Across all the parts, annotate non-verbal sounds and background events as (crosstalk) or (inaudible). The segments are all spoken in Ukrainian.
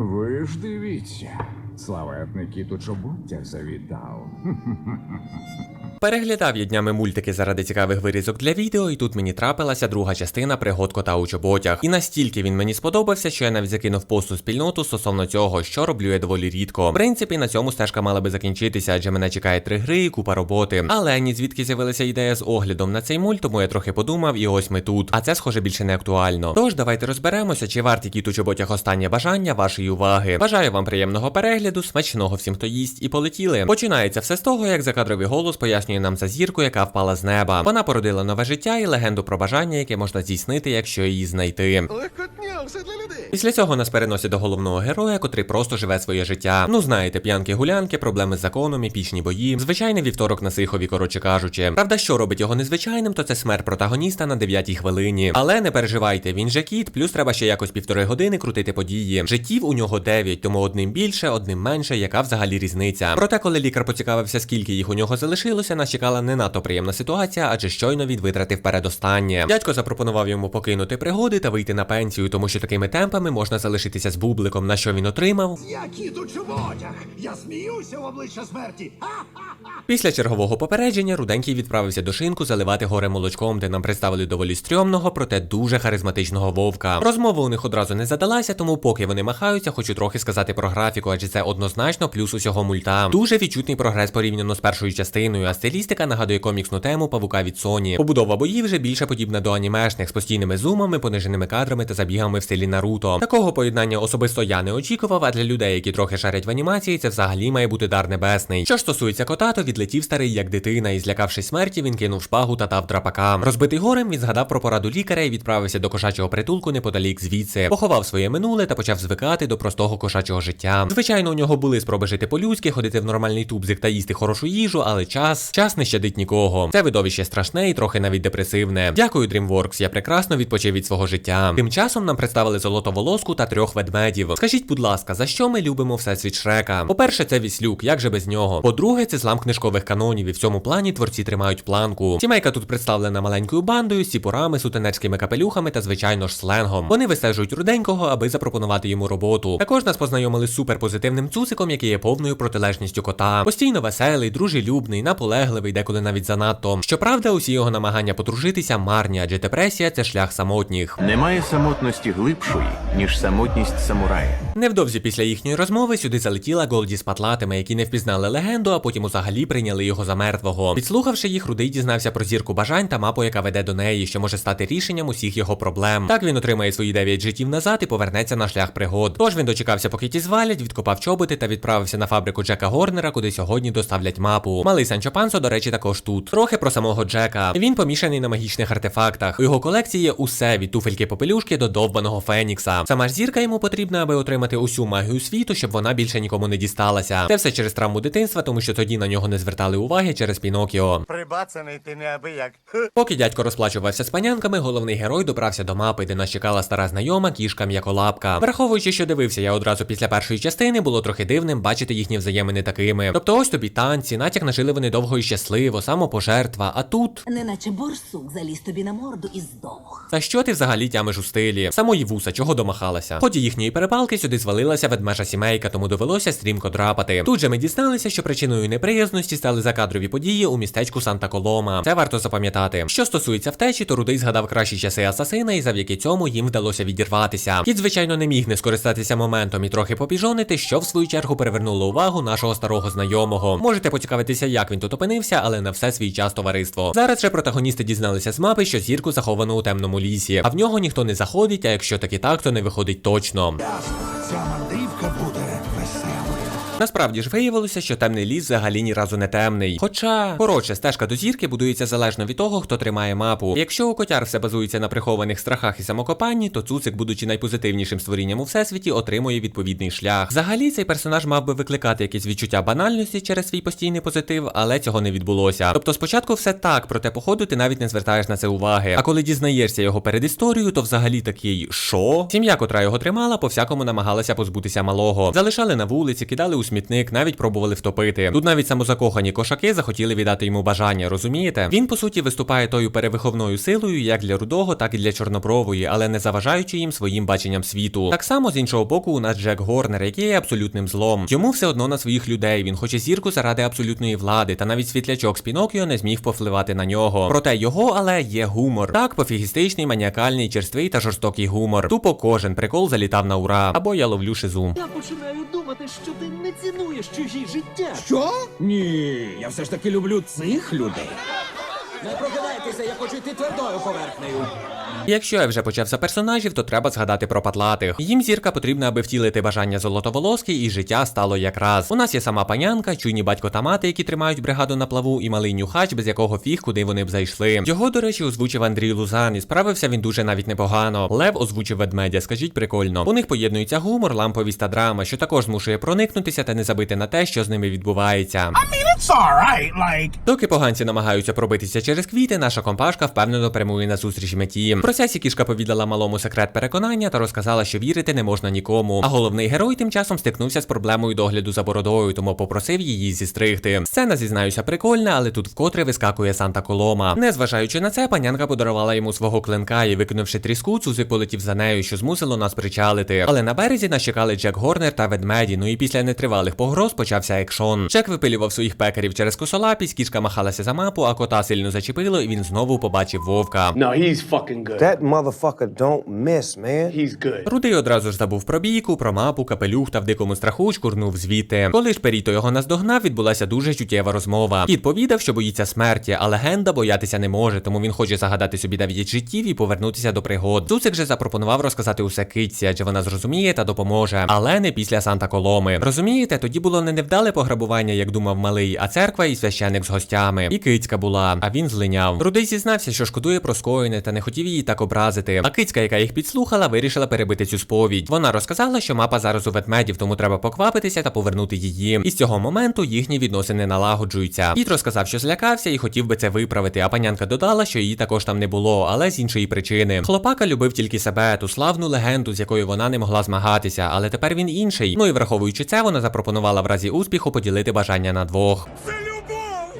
Ви ж дивіться, славетний кіт у чоботях завітав. (laughs) Переглядав я днями мультики заради цікавих вирізок для відео, і тут мені трапилася друга частина пригод кота у чоботях. І настільки він мені сподобався, що я навіть закинув пост у спільноту стосовно цього, що роблю я доволі рідко. В принципі, на цьому стежка мала би закінчитися, адже мене чекає три гри і купа роботи. Але ні звідки з'явилася ідея з оглядом на цей мульт, тому я трохи подумав, і ось ми тут. А це схоже більше не актуально. Тож давайте розберемося, чи варті кіт у чоботях останнє бажання вашої уваги. Бажаю вам приємного перегляду, смачного всім, хто їсть, і полетіли. Починається все з того, як закадровий голос пояснює нам за зірку, яка впала з неба. Вона породила нове життя і легенду про бажання, яке можна здійснити, якщо її знайти. Легкотня все для людей. Після цього нас переносять до головного героя, котрий просто живе своє життя. Ну знаєте, п'янки гулянки, проблеми з законом, епічні бої. Звичайний вівторок на Сихові, коротше кажучи. Правда, що робить його незвичайним, то це смерть протагоніста на дев'ятій хвилині. Але не переживайте, він же кіт, плюс треба ще якось півтори години крутити події. Життів у нього дев'ять, тому одним більше, одним менше, яка взагалі різниця. Проте, коли лікар поцікавився, скільки їх у нього залишилося, нас чекала не надто приємна ситуація, адже щойно він витратив передостаннє. Дядько запропонував йому покинути пригоди та вийти на пенсію, тому що такими темпами можна залишитися з бубликом, на що він отримав. Я кіт у чоботях. Я сміюся в обличчя смерті. Після чергового попередження Руденький відправився до шинку заливати горе молочком, де нам представили доволі стрьомного, проте дуже харизматичного вовка. Розмова у них одразу не задалася, тому поки вони махаються, хочу трохи сказати про графіку, адже це однозначно плюс усього мульта. Дуже відчутний прогрес порівняно з першою частиною, а стилістика нагадує коміксну тему павука від Sony. Побудова боїв вже більше подібна до анімешних з постійними зумами, пониженими кадрами та забігами в стилі Наруто. Такого поєднання особисто я не очікував, а для людей, які трохи шарять в анімації, це взагалі має бути дар небесний. Що ж стосується кота, то відлетів старий як дитина, і злякавшись смерті, він кинув шпагу та дав драпака. Розбитий горем, він згадав про пораду лікаря і відправився до кошачого притулку неподалік звідси. Поховав своє минуле та почав звикати до простого кошачого життя. Звичайно, у нього були спроби жити по-людськи, ходити в нормальний тубзик та їсти хорошу їжу, але час час не щадить нікого. Це видовище страшне і трохи навіть депресивне. Дякую, DreamWorks, я прекрасно відпочив від свого життя. Тим часом нам представили золотоволоску та трьох ведмедів. Скажіть, будь ласка, за що ми любимо всесвіт Шрека? По-перше, це віслюк, як же без нього. По-друге, це злам книжкових канонів, і в цьому плані творці тримають планку. Сімейка тут представлена маленькою бандою, сіпурами, сутенерськими капелюхами та, звичайно ж, сленгом. Вони вистежують руденького, аби запропонувати йому роботу. Також нас познайомили з суперпозитивним цуциком, який є повною протилежністю кота. Постійно веселий, дружелюбний, наполегливий, деколи навіть занадто. Щоправда, усі його намагання подружитися марні, адже депресія це шлях самотніх. Немає самотності глибшої, ніж самотність самурая. Невдовзі після їхньої розмови сюди залетіла Голді з патлатими, які не впізнали легенду, а потім взагалі прийняли його за мертвого. Підслухавши їх, Рудий дізнався про зірку бажань та мапу, яка веде до неї, що може стати рішенням усіх його проблем. Так він отримає свої дев'ять життів назад і повернеться на шлях пригод. Тож він дочекався, поки ті звалять, відкопав чоботи та відправився на фабрику Джека Горнера, куди сьогодні доставлять мапу. Малий Санчо Пансо, до речі, також тут. Трохи про самого Джека. Він помішаний на магічних артефактах. У його колекції є усе від туфельки попелюшки до довбаного Фенікса. Сама ж зірка йому потрібна, аби отримати усю магію світу, щоб вона більше нікому не дісталася. Це все через травму дитинства, тому що тоді на нього не звертали уваги через Пінокіо. Прибацаний ти неабияк. (laughs) Поки дядько розплачувався з панянками, головний герой добрався до мапи, де нас чекала стара знайома кішка м'яколапка. Враховуючи, що дивився я одразу після першої частини, було трохи дивним бачити їхні взаємини такими. Тобто, ось тобі танці, натяк на жили вони довго і щасливо, самопожертва. А тут. Неначе борсук заліз тобі на морду і здох. Та що ти взагалі тямиш у стилі? Самої вуса, чого домахалася? В ході їхньої перепалки сюди звалилася ведмежа сімейка, тому довелося стрімко драпати. Тут же ми дізналися, що причиною неприязності стали закадрові події у містечку Санта Колома. Це варто запам'ятати. Що стосується втечі, то Рудий згадав кращі часи асасина, і завдяки цьому їм вдалося відірватися. Кіт, звичайно, не міг не скористатися моментом і трохи попіжонити, що в свою чергу привернуло увагу нашого старого знайомого. Можете поцікавитися, як він тут опинився, але на все свій час товариство. Зараз же протагоністи дізналися з мапи, що зірку заховано у темному лісі, а в нього ніхто не заходить. А якщо так і так, то не виходить точно. Насправді ж виявилося, що темний ліс взагалі ні разу не темний. Хоча, коротше, стежка до зірки будується залежно від того, хто тримає мапу. Якщо у котяр все базується на прихованих страхах і самокопанні, то цуцик, будучи найпозитивнішим створінням у всесвіті, отримує відповідний шлях. Взагалі, цей персонаж мав би викликати якесь відчуття банальності через свій постійний позитив, але цього не відбулося. Тобто, спочатку все так, проте по ходу ти навіть не звертаєш на це уваги. А коли дізнаєшся його передісторію, то взагалі такий що? Сім'я, котра його тримала, по всякому намагалася позбутися малого. Залишали на вулиці, кидали у смітник, навіть пробували втопити. Тут навіть самозакохані кошаки захотіли віддати йому бажання, розумієте? Він по суті виступає тою перевиховною силою, як для рудого, так і для чорнобрової, але не заважаючи їм своїм баченням світу. Так само з іншого боку, у нас Джек Горнер, який є абсолютним злом. Йому все одно на своїх людей. Він хоче зірку заради абсолютної влади, та навіть світлячок з Пінокіо не зміг повпливати на нього. Проте його, але є гумор. Так, пофігістичний, маніакальний, черствий та жорстокий гумор. Тупо кожен прикол залітав на ура. Або я ловлю шизу. Я починаю думати, що ти не цінуєш чужі життя. Що? Ні, я все ж таки люблю цих людей. Не прокидайтеся, я хочу йти твердою поверхнею. Якщо я вже почав за персонажів, то треба згадати про патлатих. Їм зірка потрібна, аби втілити бажання золотоволоски, і життя стало якраз. У нас є сама панянка, чуйні батько та мати, які тримають бригаду на плаву, і малий нюхач, без якого фіг, куди вони б зайшли. Його, до речі, озвучив Андрій Лузан, і справився він дуже навіть непогано. Лев озвучив ведмедя, скажіть прикольно. У них поєднується гумор, ламповість та драма, що також змушує проникнутися та не забити на те, що з ними відбувається. It's alright, like. Доки поганці намагаються пробитися через квіти, наша компашка впевнено прямує на зустріч меті. Про сясі кішка повідала малому секрет переконання та розказала, що вірити не можна нікому. А головний герой тим часом стикнувся з проблемою догляду за бородою, тому попросив її зістригти. Сцена, зізнаюся, прикольна, але тут вкотре вискакує Санта Колома. Незважаючи на це, панянка подарувала йому свого клинка і, викинувши тріску, цузик полетів за нею, що змусило нас причалити. Але на березі нас чекали Джек Горнер та ведмеді. Ну і після нетривалих погроз почався екшон. Джек випилював своїх пекарів через косолапість, кішка махалася за мапу, а кота сильно зачепило, і він знову побачив вовка. No, he's fucking good. That motherfucker don't miss, man. He's good. Рудий одразу ж забув про бійку, про мапу, капелюх та в дикому страху чкурнув звідти. Коли ж Періто його наздогнав, відбулася дуже чуттєва розмова. Кіт повідав, що боїться смерті, а легенда боятися не може, тому він хоче загадати собі 9 життів і повернутися до пригод. Цуцик же запропонував розказати усе китці, адже вона зрозуміє та допоможе, але не після Санта Коломи. Розумієте, тоді було не невдале пограбування, як думав малий, а церква і священик з гостями. І кицька була, а він злиняв. Рудий зізнався, що шкодує про скоєне та не хотів її так образити. А кицька, яка їх підслухала, вирішила перебити цю сповідь. Вона розказала, що мапа зараз у ведмедів, тому треба поквапитися та повернути її. І з цього моменту їхні відносини налагоджуються. Кіт розказав, що злякався і хотів би це виправити. А панянка додала, що її також там не було, але з іншої причини. Хлопака любив тільки себе, ту славну легенду, з якою вона не могла змагатися, але тепер він інший. Ну і враховуючи це, вона запропонувала в разі успіху поділити бажання на двох. Silly!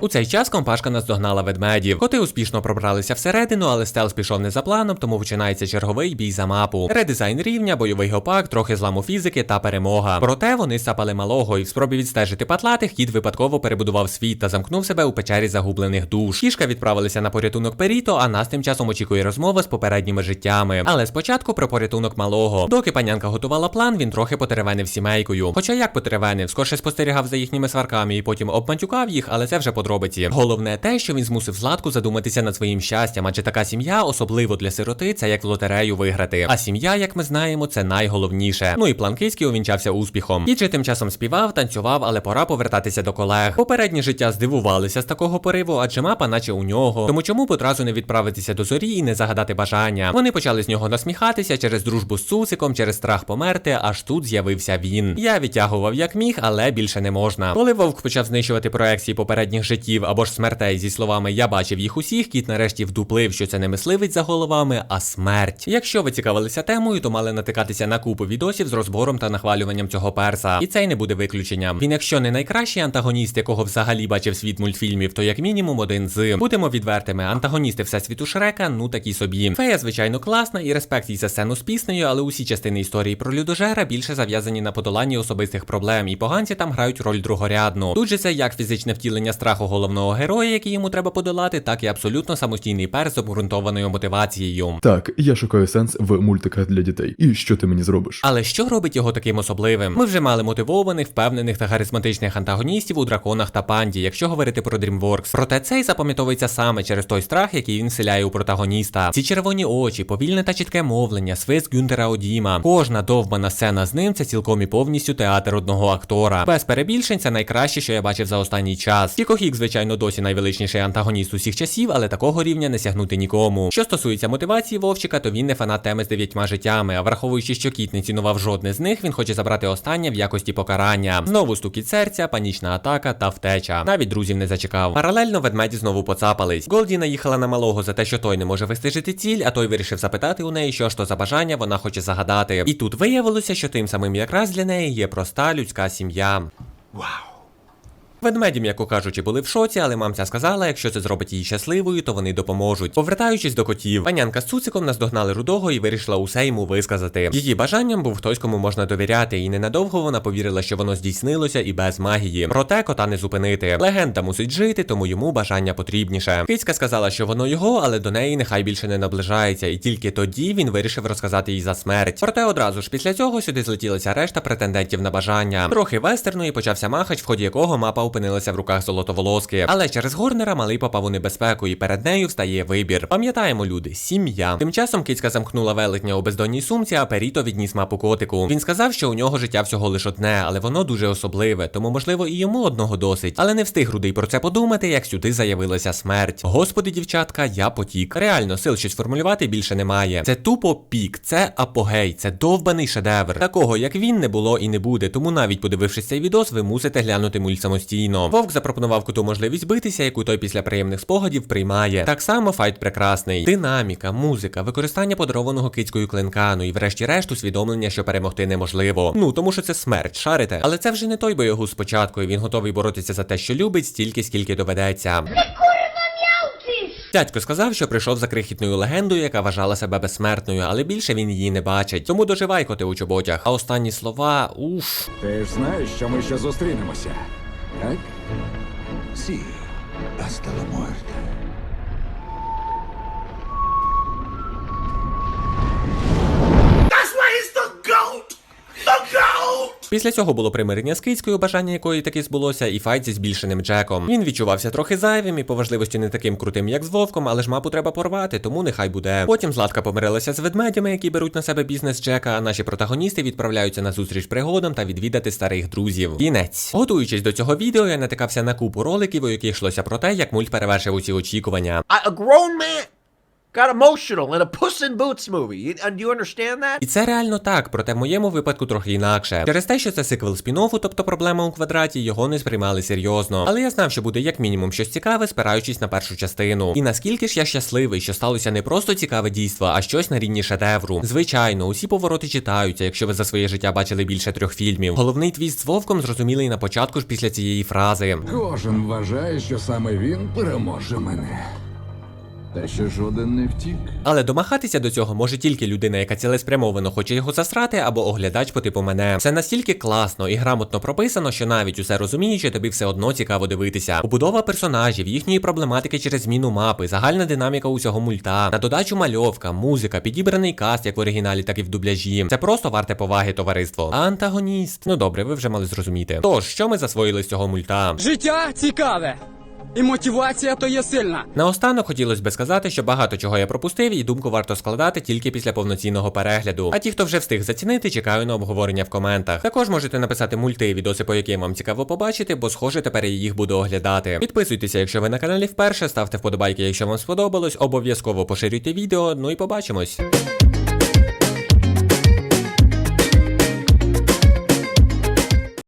У цей час компашка наздогнала ведмедів. Коти успішно пробралися всередину, але стелс пішов не за планом, тому починається черговий бій за мапу. Редизайн рівня, бойовий гопак, трохи зламу фізики та перемога. Проте вони сапали малого, і в спробі відстежити патлатих кіт випадково перебудував світ та замкнув себе у печері загублених душ. Кішка відправилася на порятунок Періто, а нас тим часом очікує розмова з попередніми життями. Але спочатку про порятунок малого. Доки панянка готувала план, він трохи потеревенив сімейкою. Хоча як потеревенив, скорше спостерігав за їхніми сварками і потім обматюкав їх, але це вже подробиці. Головне те, що він змусив Златку задуматися над своїм щастям, адже така сім'я, особливо для сироти, це як в лотерею виграти. А сім'я, як ми знаємо, це найголовніше. Ну і план Киський увінчався успіхом. Діджей тим часом співав, танцював, але пора повертатися до колег. Попереднє життя здивувалися з такого пориву, адже мапа, наче у нього. Тому чому б одразу не відправитися до зорі і не загадати бажання? Вони почали з нього насміхатися через дружбу з Цусиком, через страх померти, аж тут з'явився він. Я відтягував як міг, але більше не можна. Коли вовк почав знищувати проекції попередніх життів або ж смертей зі словами Я бачив їх усіх, кіт нарешті вдуплив, що це не мисливець за головами, а смерть. Якщо ви цікавилися темою, то мали натикатися на купу відосів з розбором та нахвалюванням цього перса. І цей не буде виключенням. Він, якщо не найкращий антагоніст, якого взагалі бачив світ мультфільмів, то як мінімум один з. Будемо відвертими, антагоністи всесвіту Шрека, ну такі собі. Фея, звичайно, класна і респект їй за сцену з піснею, але усі частини історії про людожера більше зав'язані на подоланні особистих проблем, і поганці там грають роль другорядну. Тут же це як фізичне втілення страху головного героя, який йому треба подолати, так і абсолютно самостійний перс з обґрунтованою мотивацією. Так, я шукаю сенс в мультиках для дітей. І що ти мені зробиш? Але що робить його таким особливим? Ми вже мали мотивованих, впевнених та харизматичних антагоністів у драконах та панді, якщо говорити про DreamWorks. Проте цей запам'ятовується саме через той страх, який він вселяє у протагоніста. Ці червоні очі, повільне та чітке мовлення, свист Гюнтера Одіма. Кожна довбана сцена з ним це цілком і повністю театр одного актора. Без перебільшень це найкраще, що я бачив за останній час. Кікохік, звичайно, досі найвеличніший антагоніст усіх часів, але такого рівня не сягнути нікому. Що стосується мотивації Вовчика, то він не фанат теми з дев'ятьма життями. А враховуючи, що кіт не цінував жодне з них, він хоче забрати останнє в якості покарання. Знову стукіт серця, панічна атака та втеча. Навіть друзів не зачекав. Паралельно ведмеді знову поцапались. Голді наїхала на малого за те, що той не може вистежити ціль, а той вирішив запитати у неї, що ж то за бажання вона хоче загадати. І тут виявилося, що тим самим якраз для неї є проста людська сім'я. Ведмеді, м'яко кажучи, були в шоці, але мамця сказала, якщо це зробить її щасливою, то вони допоможуть. Повертаючись до котів, панянка з цуциком наздогнали рудого і вирішила усе йому висказати. Її бажанням був хтось, кому можна довіряти, і ненадовго вона повірила, що воно здійснилося і без магії. Проте кота не зупинити. Легенда мусить жити, тому йому бажання потрібніше. Кицька сказала, що воно його, але до неї нехай більше не наближається, і тільки тоді він вирішив розказати їй за смерть. Проте одразу ж після цього сюди злетілася решта претендентів на бажання. Трохи вестерну і почався махач, в ході якого мапа опинилася в руках золотоволоски. Але через Горнера малий попав у небезпеку, і перед нею встає вибір. Пам'ятаємо, люди, сім'я. Тим часом кицька замкнула велетня у бездонній сумці, а Періто відніс мапу котику. Він сказав, що у нього життя всього лиш одне, але воно дуже особливе, тому можливо і йому одного досить. Але не встиг рудий про це подумати, як сюди заявилася смерть. Господи, дівчатка, я потік. Реально, сил щось формулювати більше немає. Це тупо пік, це апогей, це довбаний шедевр. Такого як він не було і не буде. Тому навіть подивившись цей відос, ви мусите глянути мульт самостійно. Вовк запропонував куту можливість битися, яку той після приємних спогадів приймає. Так само файт прекрасний. Динаміка, музика, використання подарованого кицькою клинка, ну і врешті-решт усвідомлення, що перемогти неможливо. Ну тому що це смерть, шарите. Але це вже не той боягуз спочатку, і він готовий боротися за те, що любить, стільки скільки доведеться. Дядько сказав, що прийшов за крихітною легендою, яка вважала себе безсмертною, але більше він її не бачить. Тому доживай коти у чоботях. А останні слова уф. Ти ж знаєш, що ми ще зустрінемося. Eh? Sì, hasta la morte. Після цього було примирення з кицькою, бажання якої таки збулося, і файт зі збільшеним Джеком. Він відчувався трохи зайвим і по важливості не таким крутим, як з вовком, але ж мапу треба порвати, тому нехай буде. Потім Златка помирилася з ведмедями, які беруть на себе бізнес Джека. А наші протагоністи відправляються на зустріч пригодам та відвідати старих друзів. Кінець. Готуючись до цього відео, я натикався на купу роликів, у яких йшлося про те, як мульт перевершив усі очікування. I, a grown man got emotional in a Puss in Boots movie. And you understand that? І це реально так, проте в моєму випадку трохи інакше. Через те, що це сиквел спін-оффу, тобто проблема у квадраті, його не сприймали серйозно. Але я знав, що буде як мінімум щось цікаве, спираючись на першу частину. І наскільки ж я щасливий, що сталося не просто цікаве дійство, а щось на рівні шедевру. Звичайно, усі повороти читаються, якщо ви за своє життя бачили більше трьох фільмів. Головний твіст з вовком зрозумілий на початку ж після цієї фрази. Кожен вважає, що саме він переможе мене. Та ще жоден не втік. Але домахатися до цього може тільки людина, яка цілеспрямовано хоче його засрати, або оглядач по типу мене. Це настільки класно і грамотно прописано, що навіть усе розуміючи, тобі все одно цікаво дивитися. Побудова персонажів, їхньої проблематики через зміну мапи, загальна динаміка усього мульта, на додачу мальовка, музика, підібраний каст, як в оригіналі, так і в дубляжі. Це просто варте поваги, товариство. А антагоніст. Ну добре, ви вже мали зрозуміти. Тож, що ми засвоїли з цього мульта? Життя цікаве. І мотивація то є сильна. Наостанок хотілося би сказати, що багато чого я пропустив, і думку варто складати тільки після повноцінного перегляду. А ті, хто вже встиг зацінити, чекаю на обговорення в коментах. Також можете написати мульти відоси, по яким вам цікаво побачити, бо схоже тепер я їх буду оглядати. Підписуйтеся, якщо ви на каналі вперше, ставте вподобайки, якщо вам сподобалось, обов'язково поширюйте відео. Ну і побачимось.